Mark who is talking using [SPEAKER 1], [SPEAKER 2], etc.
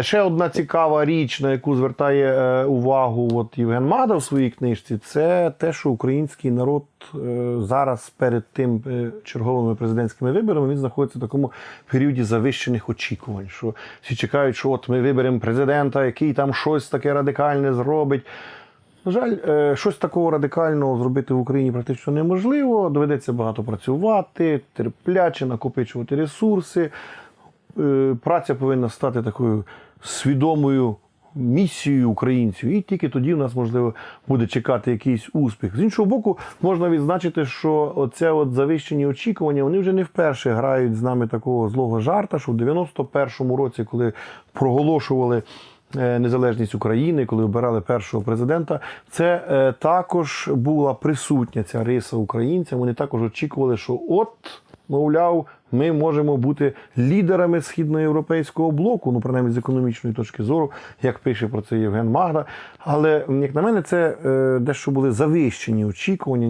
[SPEAKER 1] Ще одна цікава річ, на яку звертає е, увагу от Євген Мада в своїй книжці, це те, що український народ е, зараз перед тим е, черговими президентськими виборами він знаходиться в такому періоді завищених очікувань. Що всі чекають, що от ми виберемо президента, який там щось таке радикальне зробить. На жаль, е, щось такого радикального зробити в Україні практично неможливо. Доведеться багато працювати, терпляче накопичувати ресурси. Е, Праця повинна стати такою свідомою місією українців, і тільки тоді в нас можливо буде чекати якийсь успіх. З іншого боку, можна відзначити, що оце от завищені очікування вони вже не вперше грають з нами такого злого жарта, що в 91-му році, коли проголошували е, незалежність України, коли обирали першого президента, це е, також була присутня ця риса українця. Вони також очікували, що от. Мовляв, ми можемо бути лідерами східноєвропейського блоку, ну принаймні з економічної точки зору, як пише про це Євген Магда. Але як на мене, це е, дещо були завищені очікування.